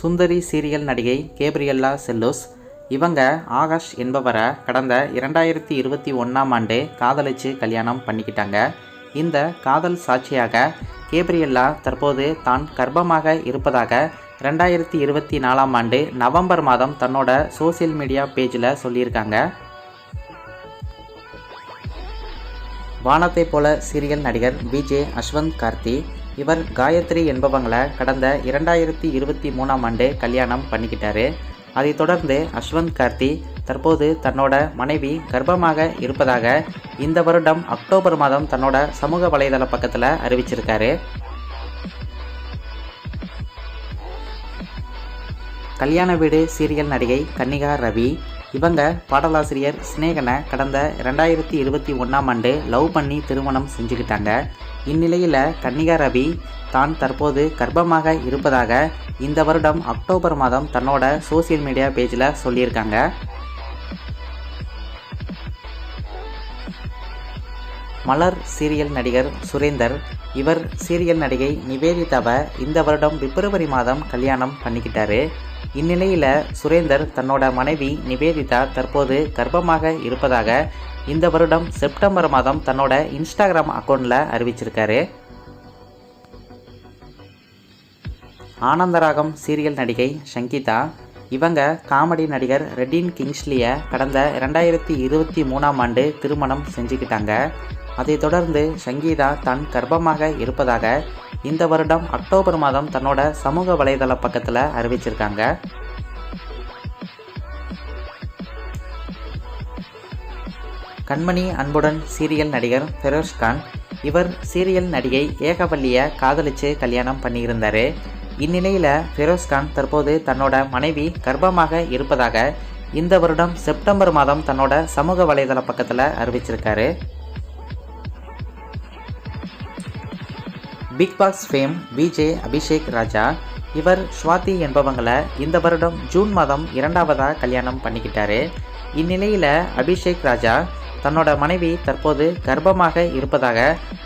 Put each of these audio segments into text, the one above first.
சுந்தரி serial நடிகை Gabriella செல்லூஸ். இவங்க ஆகாஷ் என்பவரை கடந்த இரண்டாயிரத்தி இருபத்தி ஒன்றாம் ஆண்டு காதலிச்சு கல்யாணம் பண்ணிக்கிட்டாங்க. இந்த காதல் சாட்சியாக கேப்ரியல்லா தற்போது தான் கர்ப்பமாக இருப்பதாக ரெண்டாயிரத்தி இருபத்தி நாலாம் ஆண்டு நவம்பர் மாதம் தன்னோட சோசியல் மீடியா பேஜில் சொல்லியிருக்காங்க. வானத்தை போல சீரியல் நடிகர் விஜே அஸ்வந்த் கார்த்தி இவர் காயத்ரி என்பவங்களை கடந்த இரண்டாயிரத்தி இருபத்தி மூணாம் ஆண்டு கல்யாணம் பண்ணிக்கிட்டாரு. அதைத் தொடர்ந்து அஸ்வந்த் கார்த்தி தற்போது தன்னோட மனைவி கர்ப்பமாக இருப்பதாக இந்த வருடம் அக்டோபர் மாதம் தன்னோட சமூக வலைதள பக்கத்தில் அறிவிச்சிருக்காரு. கல்யாண வீடு சீரியல் நடிகை கன்னிகா ரவி இவங்க பாடலாசிரியர் ஸ்னேகனை கடந்த ரெண்டாயிரத்தி இருபத்தி ஒன்றாம் ஆண்டு லவ் பண்ணி திருமணம் செஞ்சுக்கிட்டாங்க. இந்நிலையில் கன்னிகா ரவி தான் தற்போது கர்ப்பமாக இருப்பதாக இந்த வருடம் அக்டோபர் மாதம் தன்னோட சோசியல் மீடியா பேஜில் சொல்லியிருக்காங்க. மலர் சீரியல் நடிகர் சுரேந்தர் இவர் சீரியல் நடிகை நிவேதிதாவை இந்த வருடம் பிப்ரவரி மாதம் கல்யாணம் பண்ணிக்கிட்டாரு. இந்நிலையில் சுரேந்தர் தன்னோட மனைவி நிவேதிதா தற்போது கர்ப்பமாக இருப்பதாக இந்த வருடம் செப்டம்பர் மாதம் தன்னோட இன்ஸ்டாகிராம் அக்கௌண்ட்டில் அறிவிச்சிருக்காரு. ஆனந்தராகம் சீரியல் நடிகை சங்கீதா இவங்க காமெடி நடிகர் ரெட்டின் கிங்ஸ்லியை கடந்த ரெண்டாயிரத்தி இருபத்தி மூணாம் ஆண்டு திருமணம் செஞ்சுக்கிட்டாங்க. அதைத் தொடர்ந்து சங்கீதா தான் கர்ப்பமாக இருப்பதாக இந்த வருடம் அக்டோபர் மாதம் தன்னோட சமூக வலைதள பக்கத்தில் அறிவிச்சிருக்காங்க. கண்மணி அன்புடன் சீரியல் நடிகர் ஃபெரோஸ்கான் இவர் சீரியல் நடிகை ஏகவல்லியை காதலிச்சு கல்யாணம் பண்ணியிருந்தார். இந்நிலையில் ஃபெரோஸ்கான் தற்போது தன்னோட மனைவி கர்ப்பமாக இருப்பதாக இந்த வருடம் செப்டம்பர் மாதம் தன்னோட சமூக வலைதள பக்கத்தில் அறிவிச்சிருக்காரு. Bigg Boss fame VJ Abhishek Raja இவர் ஸ்வாதி என்பவங்களை இந்த வருடம் ஜூன் மாதம் இரண்டாவதாக கல்யாணம் பண்ணிக்கிட்டாரு. இந்நிலையில் அபிஷேக் ராஜா தன்னோட மனைவி தற்போது கர்ப்பமாக இருப்பதாக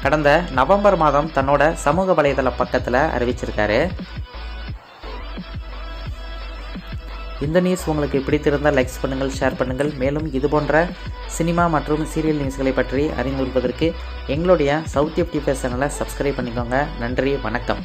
கடந்த நவம்பர் மாதம் தன்னோட சமூக வலைதள பக்கத்தில் அறிவிச்சிருக்காரு. இந்த நியூஸ் உங்களுக்கு பிடித்திருந்தால் லைக்ஸ் பண்ணுங்கள் ஷேர் பண்ணுங்கள். மேலும் இது போன்ற சினிமா மற்றும் சீரியல் நியூஸ்களை பற்றி அறிந்து கொள்வதற்கு எங்களுடைய சவுத் எஃப்டி சேனலை சப்ஸ்கிரைப் பண்ணிக்கோங்க. நன்றி வணக்கம்.